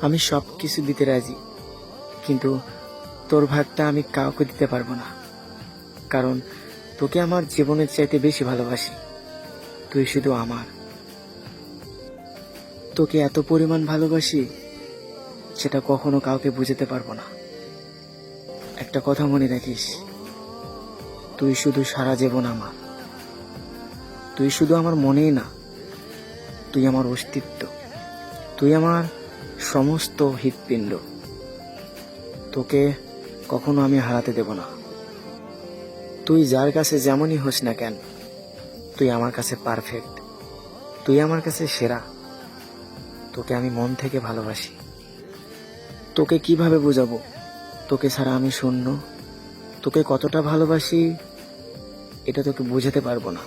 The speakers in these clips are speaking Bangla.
আমি সব কিছু দিতে রাজি। কিন্তু তোর ভাগটা আমি কাউকে দিতে পারব না। কারণ তোকে আমার জীবনের চাইতে বেশি ভালোবাসি। তুই শুধু আমার। তোকে এত পরিমাণ ভালোবাসি, সেটা কখনো কাউকে বুঝাতে পারব না। একটা কথা মনে রাখিস, তুই শুধু সারা জীবন আমার। তুই শুধু আমার মনেই না, তুই আমার অস্তিত্ব। তুই আমার সমস্ত হৃৎপিণ্ড। তোকে কখনো আমি হারাতে দেব না। তুই যার কাছে যেমনই হোস না কেন, তুই আমার কাছে পারফেক্ট তুই আমার কাছে সেরা। তোকে আমি মন থেকে ভালোবাসি। তোকে কীভাবে বোঝাবো? তোকে ছাড়া আমি শূন্য। তোকে কতটা ভালোবাসি, এটা তোকে বোঝাতে পারব না।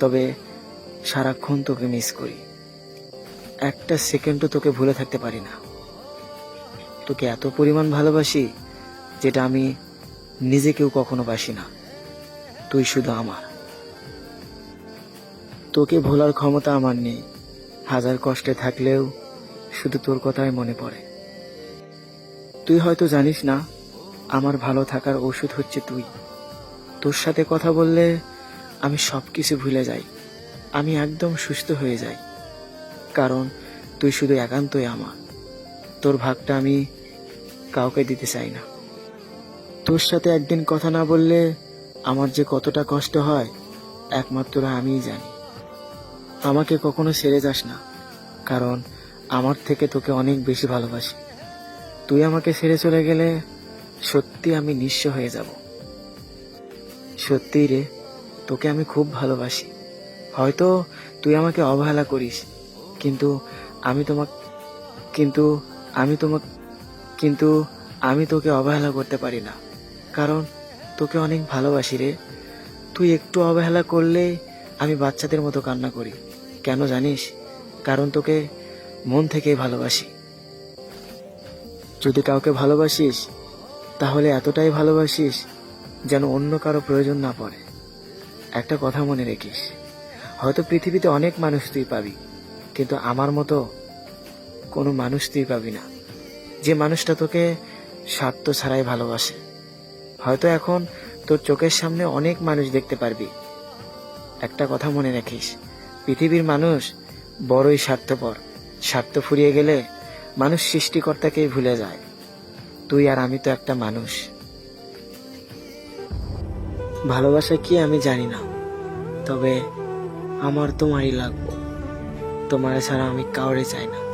তবে সারাক্ষণ তোকে মিস করি। একটা সেকেন্ডও তোকে ভুলে থাকতে পারি না। তোকে এত পরিমাণ ভালোবাসি যেটা আমি নিজেকেও কখনো বাসি না। তুই শুধু আমার। তোকে ভোলার ক্ষমতা আমার নেই। হাজার কষ্টে থাকলেও শুধু তোর কথাই মনে পড়ে। তুই হয়তো জানিস না, আমার ভালো থাকার ওষুধ হচ্ছে তুই। তোর সাথে কথা বললে আমি সব কিছু ভুলে যাই। আমি একদম সুস্থ হয়ে যাই। কারণ তুই শুধু একান্তই আমার। তোর ভাগটা আমি কাউকে দিতে চাই না। তোর সাথে একদিন কথা না বললে আমার যে কতটা কষ্ট হয়, একমাত্র আমিই জানি। আমাকে কখনো ছেড়ে যাস না, কারণ আমার থেকে তোকে অনেক বেশি ভালোবাসি। তুই আমাকে ছেড়ে চলে গেলে সত্যি আমি নিঃস্ব হয়ে যাব। সত্যি রে, তোকে আমি খুব ভালোবাসি। হয়তো তুই আমাকে অবহেলা করিস কিন্তু আমি তোমাক, কিন্তু আমি তোমাক, কিন্তু আমি তোকে অবহেলা করতে পারি না। কারণ তোকে অনেক ভালোবাসি রে। তুই একটু অবহেলা করলে আমি বাচ্চাদের মতো কান্না করি। কেন জানিস? কারণ তোকে মন থেকেই ভালোবাসি। যদি কাউকে ভালোবাসিস, তাহলে এতটাই ভালোবাসিস যেন অন্য কারও প্রয়োজন না পড়ে। একটা কথা মনে রেখিস। হয়তো পৃথিবীতে অনেক মানুষ তুই পাবি। কিন্তু আমার মতো কোনো মানুষ তুই পাবি না। যে মানুষটা তোকে স্বার্থ ছাড়াই ভালোবাসে। হয়তো এখন তোর চোখের সামনে অনেক মানুষ দেখতে পারবি। একটা কথা মনে রাখিস, পৃথিবীর মানুষ বড়ই স্বার্থপর। স্বার্থ ফুরিয়ে গেলে মানুষ সৃষ্টিকর্তাকেই ভুলে যায়। তুই আর আমি তো একটা মানুষ। ভালোবাসা কি আমি জানি না, তবে আমার তোমারই লাগবো। তোমার ছাড়া আমি কাউরে চাই না।